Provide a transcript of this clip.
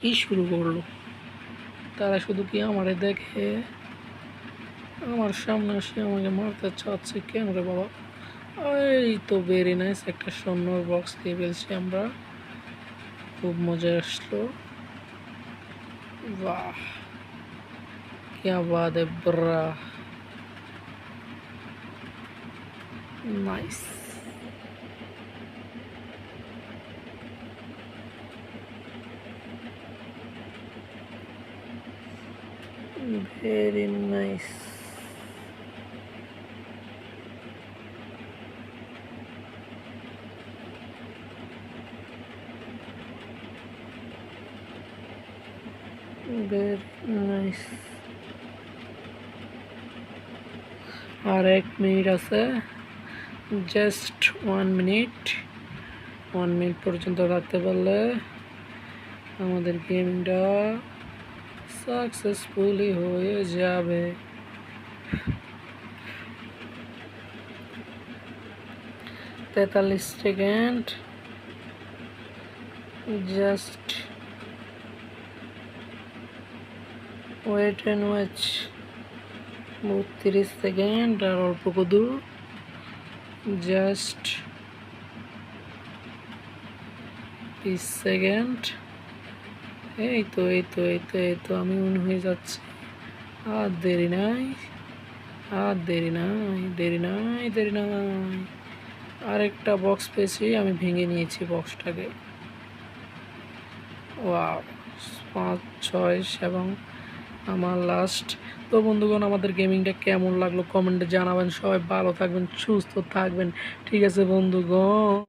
কি শুরু করলো তারা শুধু কি আমারে দেখে আমার সামনে এসে আমাকে মারতে চাচ্ছে কেন রে বাবা এই তো ভেরি নাইস একটা স্বর্ণর বক্স দিয়ে ফেলছি আমরা খুব মজা আসলো বাহ क्या बात है ब्रा nice very nice very nice আর এক মিনিট আছে just one minute one minute পর্যন্ত রাখতে পারলে আমাদের গেমটা সাকসেসফুলি হয়ে যাবে। তেতাল্লিশ second. Just wait and watch. বত্রিশ সেকেন্ড আর অল্প কদু। জাস্ট বিশ সেকেন্ড। এই তো এই তো এই তো এই তো, আমি মনে হয়ে যাচ্ছি। আর দেরি নাই, আর দেরি নাই দেরি নাই দেরি নাই। আরেকটা বক্স পেয়েছি, আমি ভেঙে নিয়েছি বক্সটাকে ওয়াও পাঁচ, ছয়, এবং আমার লাস্ট তো বন্ধুগণ, আমাদের গেমিংটা কেমন লাগল? কমেন্টে জানাবেন। সবাই ভালো থাকবেন, সুস্থ থাকবেন। ঠিক আছে বন্ধুগণ।